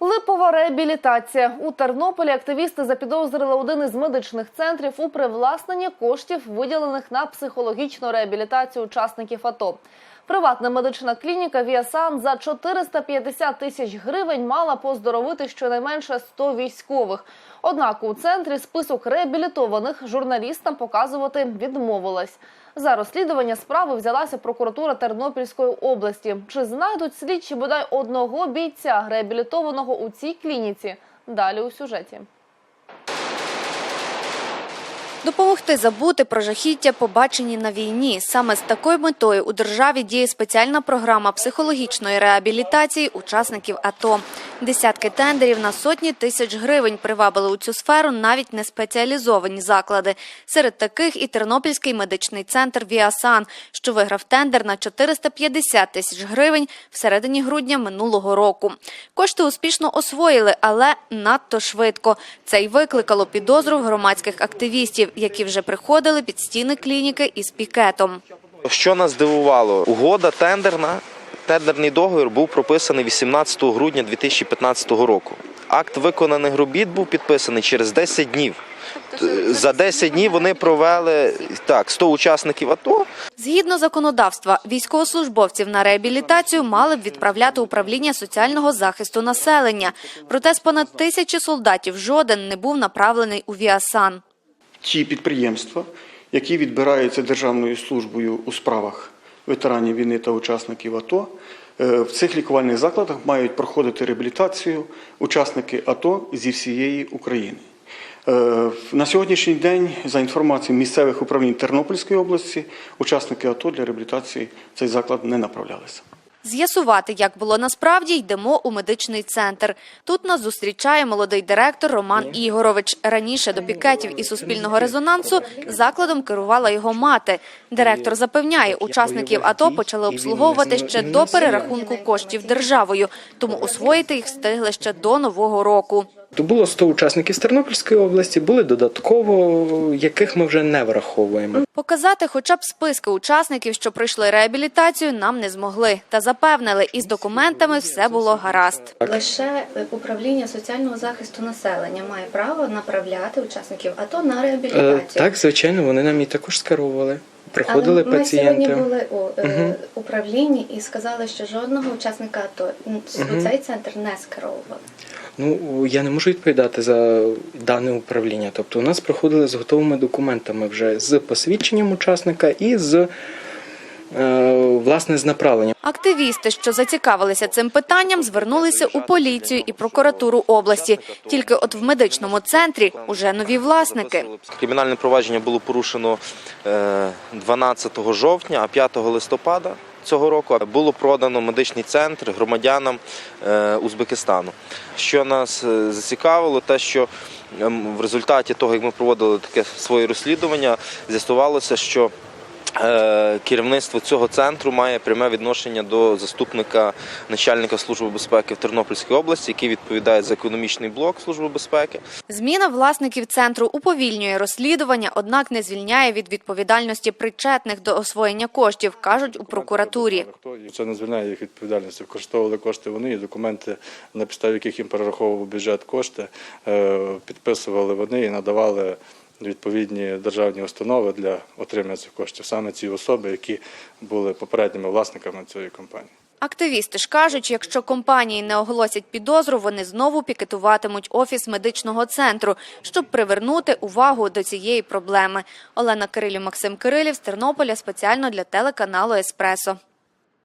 Липова реабілітація у Тернополі. Активісти запідозрили один із медичних центрів у привласненні коштів, виділених на психологічну реабілітацію учасників АТО. Приватна медична клініка Віасан за 450 тисяч гривень мала поздоровити щонайменше 100 військових. Однак у центрі список реабілітованих журналістам показувати відмовилась. За розслідування справи взялася прокуратура Тернопільської області. Чи знайдуть слідчі бодай одного бійця реабілітованого у цій клініці? Далі у сюжеті. Допомогти забути про жахіття, побачені на війні. Саме з такою метою у державі діє спеціальна програма психологічної реабілітації учасників АТО. Десятки тендерів на сотні тисяч гривень привабили у цю сферу навіть не спеціалізовані заклади. Серед таких і Тернопільський медичний центр Віасан, що виграв тендер на 450 тисяч гривень всередині грудня минулого року. Кошти успішно освоїли, але надто швидко. Це й викликало підозру в громадських активістів, які вже приходили під стіни клініки із пікетом. Що нас здивувало? Угода тендерна. Тендерний договір був прописаний 18 грудня 2015 року. Акт виконаних робіт був підписаний через 10 днів. За 10 днів вони провели так 100 учасників АТО. Згідно законодавства, військовослужбовців на реабілітацію мали б відправляти управління соціального захисту населення. Проте з понад тисячі солдатів жоден не був направлений у Віасан. Ті підприємства, які відбираються Державною службою у справах ветеранів війни та учасників АТО, е, в цих лікувальних закладах мають проходити реабілітацію учасники АТО зі всієї України. Е, На сьогоднішній день, за інформацією місцевих управлінь Тернопільської області, учасники АТО для реабілітації цей заклад не направлялися. З'ясувати, як було насправді, йдемо у медичний центр. Тут нас зустрічає молодий директор Роман Ігорович. Раніше до пікетів і суспільного резонансу закладом керувала його мати. Директор запевняє, учасників АТО почали обслуговувати ще до перерахунку коштів державою, тому освоїти їх встигли ще до нового року. То було 100 учасників з Тернопільської області, були додатково, яких ми вже не враховуємо. Показати хоча б списки учасників, що пройшли реабілітацію, нам не змогли. Та запевнили, із документами все було гаразд. Лише управління соціального захисту населення має право направляти учасників АТО на Е, реабілітацію. Так, звичайно, вони нам і також скерували. Приходили Але ми пацієнти. сьогодні були у е, управлінні і сказали, що жодного учасника АТО у цей центр не скеровували. Ну я не можу відповідати за дане управління. Тобто, у нас приходили з готовими документами вже з посвідченням учасника і з е, власне з направленням. Активісти, що зацікавилися цим питанням, звернулися у поліцію і прокуратуру області. Тільки от в медичному центрі уже нові власники. Кримінальне провадження було порушено е, 12 жовтня, а 5 листопада цього року було продано медичний центр громадянам е, Узбекистану. Що нас е, зацікавило, те, що ем, в результаті того, як ми проводили таке своє розслідування, з'ясувалося, що Керівництво цього центру має пряме відношення до заступника начальника служби безпеки в Тернопільській області, який відповідає за економічний блок служби безпеки. Зміна власників центру уповільнює розслідування, однак не звільняє від відповідальності причетних до освоєння коштів, кажуть у прокуратурі. Це не звільняє їх відповідальності. Коштовували кошти вони, і документи, на підставі яких їм перераховував бюджет кошти, е, підписували вони і надавали відповідні державні установи для отримання цих коштів. Саме ці особи, які були попередніми власниками цієї компанії. Активісти ж кажуть, якщо компанії не оголосять підозру, вони знову пікетуватимуть офіс медичного центру, щоб привернути увагу до цієї проблеми. Олена Кирилів, Максим Кирилів з Тернополя спеціально для телеканалу Еспресо.